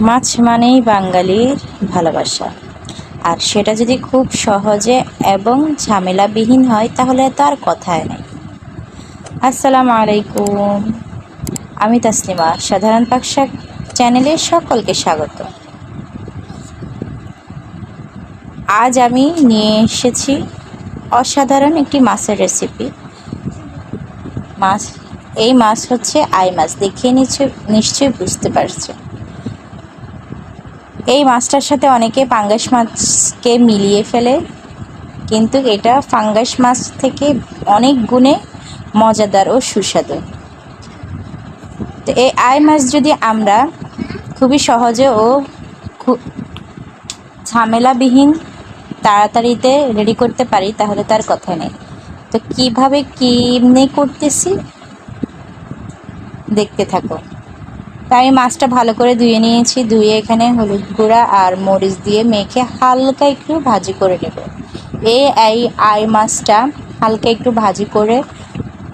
মাছ মানেই বাঙালির ভালোবাসা। আর সেটা যদি খুব সহজে এবং ঝামেলাবিহীন হয়, তাহলে তার কথায় নেই। আসসালামু আলাইকুম। আমি তাসলিমা সাধারণ পাকশা চ্যানেলে সকলকে স্বাগত। আজ আমি নিয়ে এসেছি অসাধারণ একটি মাছের রেসিপি মাছ, এই মাছ হচ্ছে আই মাছ। দেখিয়ে নিশ্চয় নিশ্চয়ই বুঝতে পারছ। এই মাছটার সাথে অনেকে পাঙ্গাস মাছকে মিলিয়ে ফেলে, কিন্তু এটা ফাঙ্গাস মাছ থেকে অনেক গুণে মজাদার ও সুস্বাদু। তো এই আই মাছ যদি আমরা খুবই সহজে ও ঝামেলাবিহীন তাড়াতাড়িতে রেডি করতে পারি, তাহলে তার কথা নেই। তো কীভাবে কিনে করতেছি, দেখতে থাকো। তাই মাছটা ভালো করে ধুয়ে নিয়েছি, ধুয়ে এখানে হলুদ গুঁড়া আর মরিচ দিয়ে মেখে হালকা একটু ভাজি করে নেব। এই এই আই মাছটা হালকা একটু ভাজি করে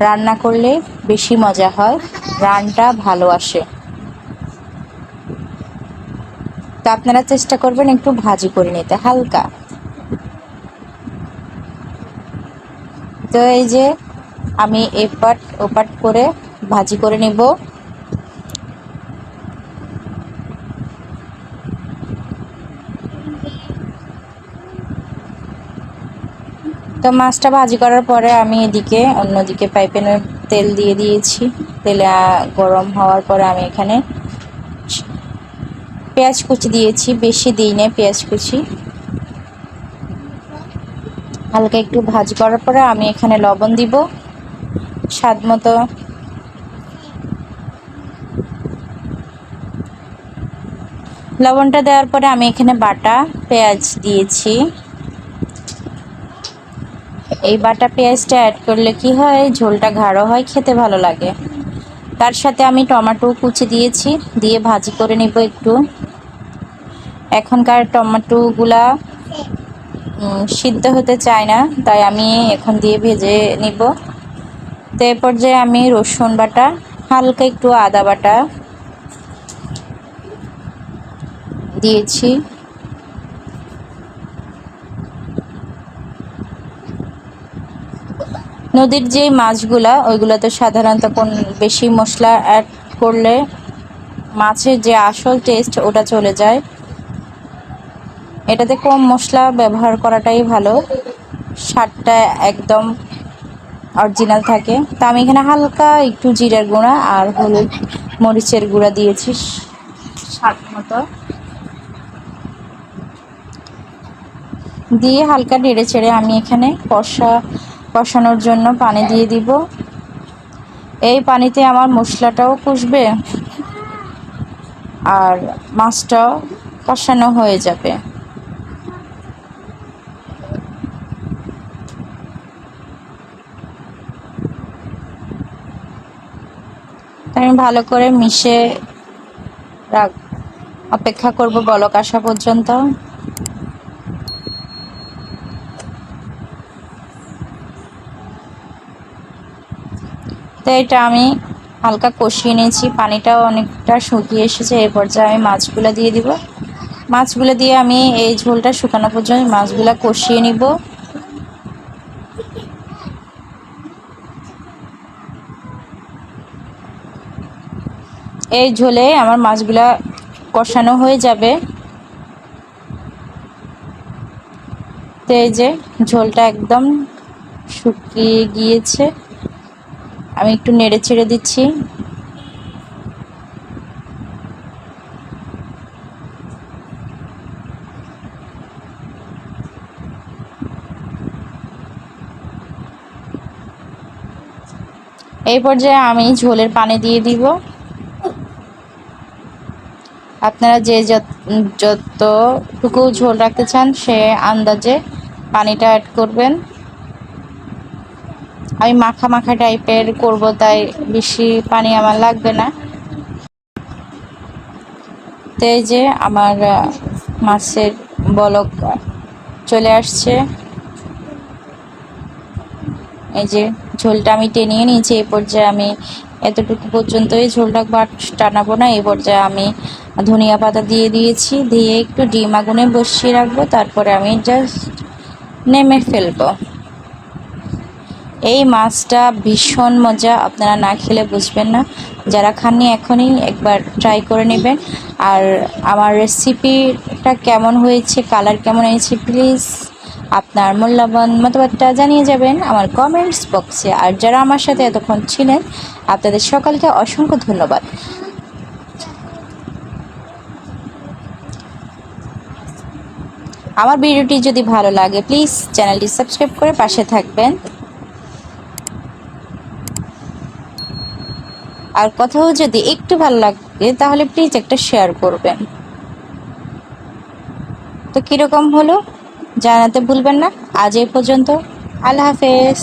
রান্না করলে বেশি মজা হয়, রানটা ভালো আসে। তো আপনারা চেষ্টা করবেন একটু ভাজি করে নিতে, হালকা। তো এই যে আমি এপাট ওপাট করে ভাজি করে নেব। তো মাছটা ভাজি করার পরে আমি এদিকে অন্যদিকে পাইপেনে তেল দিয়ে দিয়েছি। তেলে গরম হওয়ার পরে আমি এখানে পেঁয়াজ কুচি দিয়েছি। বেশি দিই না পেঁয়াজ কুচি। হালকা একটু ভাজি করার পরে আমি এখানে লবণ দিব। স্বাদ মতো লবণটা দেওয়ার পরে আমি এখানে বাটা পেঁয়াজ দিয়েছি। এই বাটা পেঁয়াজটা অ্যাড করলে কি হয়? ঝোলটা গাঢ় হয়, খেতে ভালো লাগে। তার সাথে আমি টমেটো কুচি দিয়েছি, দিয়ে ভাজি করে নিব একটু। এখনকার টমেটোগুলা সিদ্ধ হতে চায় না, তাই আমি এখন দিয়ে ভেজে নিব। তো এ পর্যায়ে আমি রসুন বাটা, হালকা একটু আদা বাটা দিয়েছি। নদীর যে মাছগুলা ওইগুলো তো সাধারণত কোন বেশি মশলা অ্যাড করলে মাছের যে আসল টেস্ট ওটা চলে যায়। এটাতে কম মশলা ব্যবহার করাটাই ভালো। স্বাদটা একদম অরিজিনাল থাকে। তা আমি এখানে হালকা একটু জিরার গুঁড়া আর হলুদ মরিচের গুঁড়া দিয়েছি স্বাদ মতো। দিয়ে হালকা নেড়ে চেড়ে আমি এখানে কষা কষানোর জন্য পানি দিয়ে দিব। এই পানিতে আমার মশলাটাও কষবে আর মাছটাও কষানো হয়ে যাবে। আমি ভালো করে মিশে রাখ অপেক্ষা করব বলক আসা পর্যন্ত। তো এটা আমি হালকা কষিয়ে নিয়েছি। পানিটাও অনেকটা শুকিয়ে এসেছে। এই পর্যায়ে আমি মাছগুলো দিয়ে দিব। মাছগুলো দিয়ে আমি এই ঝোলটা শুকানো পর্যন্ত মাছগুলো কষিয়ে নিব। এই ঝোলে আমার মাছগুলা কষানো হয়ে যাবে। তো এই যে ঝোলটা একদম শুকিয়ে গিয়েছে। আমি একটু নেড়ে ছেড়ে দিচ্ছি। এই পর্যায়ে আমি ঝোলের পানি দিয়ে দিব। আপনারা যে যতটুকু ঝোল রাখতে চান সে আন্দাজে পানিটা অ্যাড করবেন। আমি মাখা মাখা টাইপের করব, তাই বেশি পানি আমার লাগবে না। তো এই যে আমার মাছের বলক চলে আসছে। এই যে ঝোলটা আমি টেনিয়ে নিয়েছি এই পর্যায়ে আমি এতটুকু পর্যন্ত এই ঝোলটা বাট টানাবো না, এই পর্যায়ে আমি ধনিয়া পাতা দিয়ে দিয়েছি, দিয়ে একটু ডিম আগুনে বসিয়ে রাখব, তারপরে আমি জাস্ট নেমে ফেলব। এই মাছটা ভীষণ মজা, আপনারা না খেলে বুঝবেন না। যারা খাননি এখনই একবার ট্রাই করে নেবেন। আর আমার রেসিপিটা কেমন হয়েছে কালার কেমন হয়েছে প্লিজ আপনার মূল্যবান মতামতটা জানিয়ে যাবেন আমার কমেন্টস বক্সে আর যারা আমার সাথে এতক্ষণ ছিলেন, আপনাদের সকলকে অসংখ্য ধন্যবাদ। আমার ভিডিওটি যদি ভালো লাগে প্লিজ চ্যানেলটি সাবস্ক্রাইব করে পাশে থাকবেন। আর কথাও যদি একটু ভালো লাগে, তাহলে প্লিজ একটা শেয়ার করবেন। তো কীরকম হলো? জানাতে ভুলবেন না। আজ এই পর্যন্ত। আল্লাহ হাফেজ।